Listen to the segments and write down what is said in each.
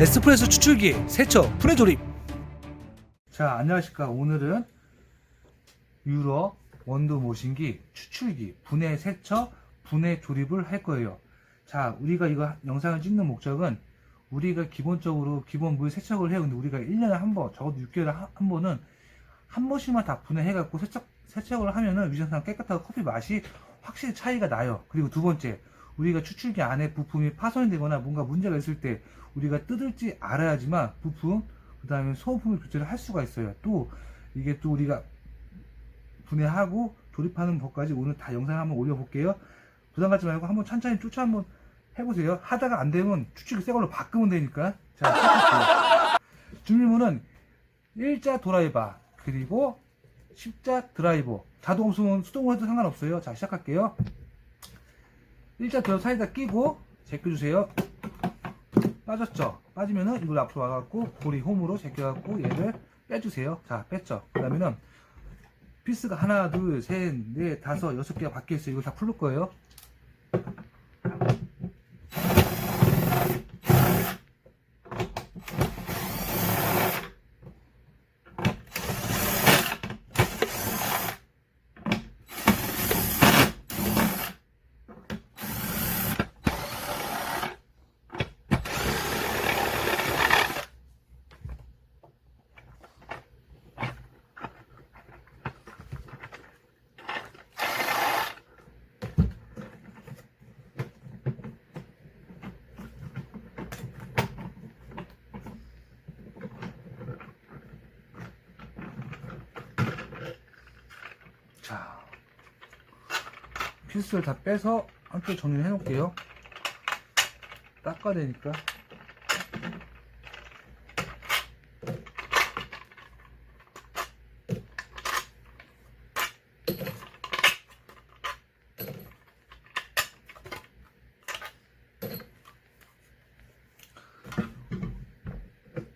에스프레소 추출기 세척 분해 조립. 자 안녕하십니까. 오늘은 유로 원두 모신기 추출기 분해 세척 분해 조립을 할 거예요. 자 우리가 이거 영상을 찍는 목적은 우리가 기본적으로 기본 물 세척을 해요. 근데 우리가 1년에 한 번 적어도 6개월에 한, 한 번은 한 번씩만 다 분해해 갖고 세척 세척을 하면은 위생상 깨끗하고 커피 맛이 확실히 차이가 나요. 그리고 두 번째 우리가 추출기 안에 부품이 파손이 되거나 뭔가 문제가 있을 때 우리가 뜯을지 알아야지만 부품 그 다음에 소모품을 교체를 할 수가 있어요. 또 이게 또 우리가 분해하고 조립하는 법까지 오늘 다 영상 한번 올려볼게요. 부담 갖지 말고 한번 천천히 쫓아 한번 해보세요. 하다가 안 되면 추출기 새 걸로 바꾸면 되니까. 자 준비물은 일자 드라이버 그리고 십자 드라이버. 자동 없으면 수동으로 해도 상관없어요. 자 시작할게요 일자 드라이버 사이다 끼고 제껴주세요. 빠졌죠? 빠지면은 이걸 앞으로 와갖고 고리 홈으로 제껴갖고 얘를 빼주세요. 자 뺐죠? 그 다음에는 피스가 하나 둘 셋 넷 다섯 여섯 개가 박혀있어요. 이거 다 풀을 거예요 피스를 다 빼서 한쪽 정리를 해 놓을게요. 닦아야 되니까.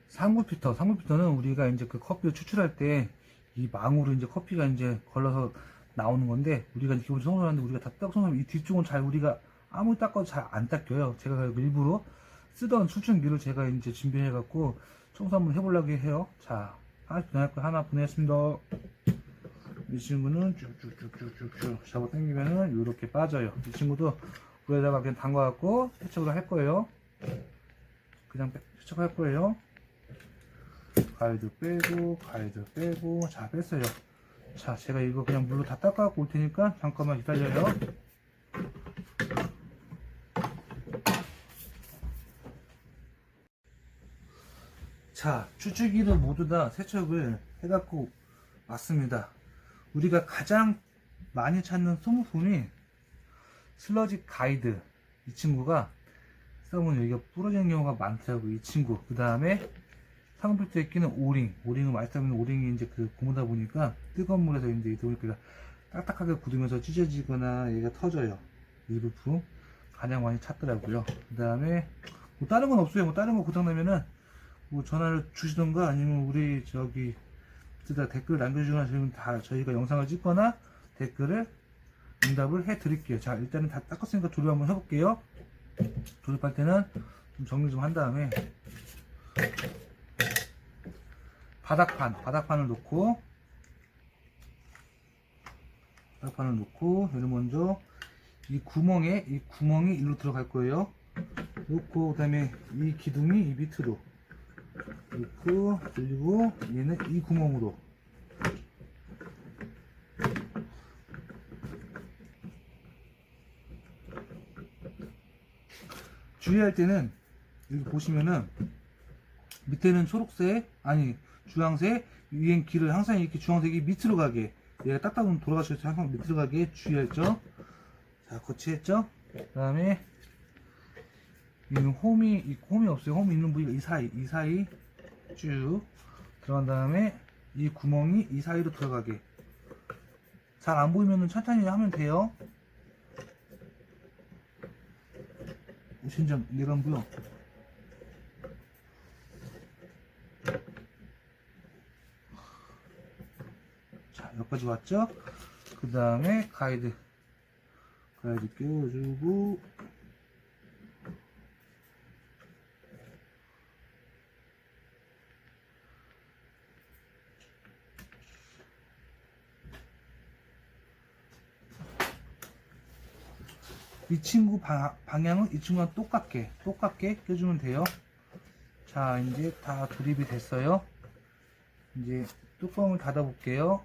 상부 피터, 상부 피터는 우리가 이제 그 커피를 추출할 때 이 망으로 이제 커피가 이제 걸러서 나오는 건데 우리가 기본 청소하는데 우리가 다 닦아놓으면 이 뒤쪽은 잘 우리가 아무리 닦아도 잘 안 닦여요. 제가 일부러 쓰던 추출기를 제가 이제 준비해 갖고 청소 한번 해보려고 해요. 자, 하나 분해할 거 하나 분해했습니다. 이 친구는 쭉쭉쭉쭉쭉쭉 잡아 당기면은 이렇게 빠져요. 이 친구도 물에다가 그냥 담가 갖고 세척을 할 거예요. 그냥 빼- 세척할 거예요. 가이드 빼고 가이드 빼고 자 뺐어요 자 제가 이거 그냥 물로 다 닦아갖고 올 테니까 잠깐만 기다려요. 자 추출기를 모두 다 세척을 해갖고 왔습니다. 우리가 가장 많이 찾는 소모품이 슬러지 가이드. 이 친구가 써보면 여기가 부러지는 경우가 많더라고 이 친구. 그 다음에 상부에 끼는 오링, 오링은 쓰면 오링이 이제 그 고무다 보니까 뜨거운 물에서 이제 이렇게 딱딱하게 굳으면서 찢어지거나 얘가 터져요. 이 부품 가장 많이 찾더라고요. 그 다음에 뭐 다른 건 없어요. 뭐 다른 거 고장 나면은 뭐 전화를 주시던가 아니면 우리 저기 그다 댓글 남겨주거나 지금 다 저희가 영상을 찍거나 댓글을 응답을 해 드릴게요. 자 일단은 다 닦았으니까 조립 한번 해볼게요. 조립할 때는 좀 정리 좀 한 다음에 바닥판, 바닥판을 놓고 바닥판을 놓고 얘를 먼저 이 구멍에 이 구멍이 일로 들어갈 거예요. 놓고 그다음에 이 기둥이 이 밑으로 놓고 그리고 얘는 이 구멍으로 주의할 때는 여기 보시면은 밑에는 초록색 아니 주황색 위엔 길을 항상 이렇게 주황색이 밑으로 가게. 얘가 딱딱하면 돌아가셔서 항상 밑으로 가게 주의했죠? 자 거치했죠? 그 다음에 이는 홈이 이 홈이 없어요. 홈이 있는 부위가 이 사이 이 사이 쭉 들어간 다음에 이 구멍이 이 사이로 들어가게. 잘 안 보이면 천천히 하면 돼요. 신점 안보 가져왔죠? 그 다음에 가이드. 가이드 껴주고. 이 친구 바, 방향은 이 친구랑 똑같게 똑같게 껴주면 돼요. 자 이제 다 조립이 됐어요. 이제 뚜껑을 닫아 볼게요.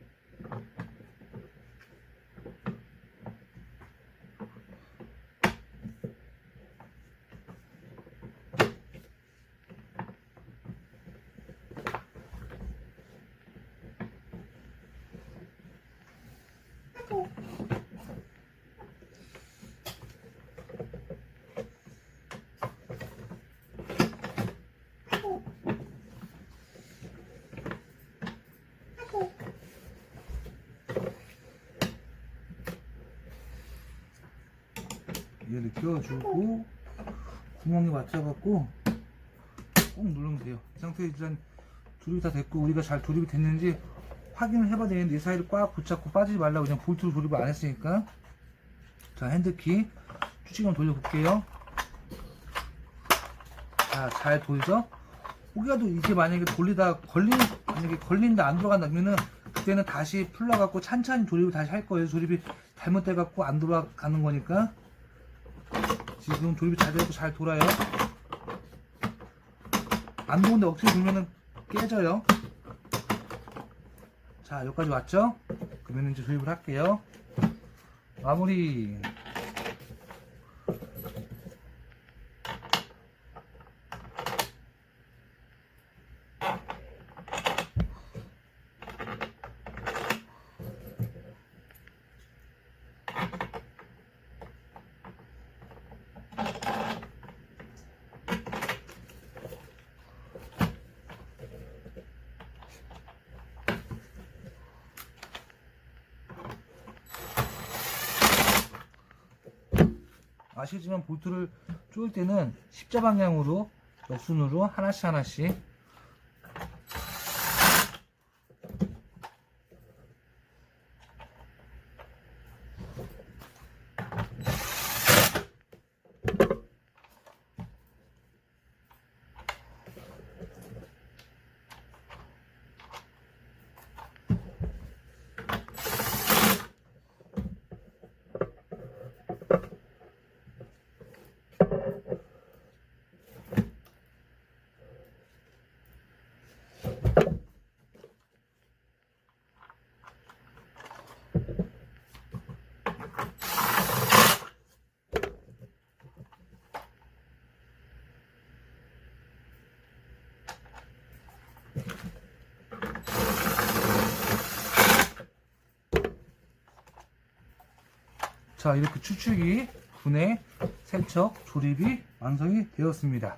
얘를 끼워주고 구멍에 맞춰갖고 꼭 누르면 돼요. 이 상태에 일단 조립이 다 됐고 우리가 잘 조립이 됐는지 확인을 해봐야 되는데 이 사이를 꽉 붙잡고 빠지지 말라고 그냥 볼트로 조립을 안 했으니까. 자 핸드키 한번 돌려볼게요. 자 잘 돌죠? 혹여라도 이게 만약에 돌리다 걸린 만약에 걸린다 안 들어간다 그러면은 그때는 다시 풀러갖고 찬찬히 조립을 다시 할 거예요. 조립이 잘못돼갖고 안 돌아가는 거니까 지금 조립이 잘 되고 잘 돌아요. 안 도는데 억지로 돌면은 깨져요. 자, 여기까지 왔죠? 그러면 이제 조립을 할게요. 마무리. 아시지만 볼트를 조일 때는 십자 방향으로 역순으로 하나씩 하나씩 자 이렇게 추측이 분해 세척 조립이 완성이 되었습니다.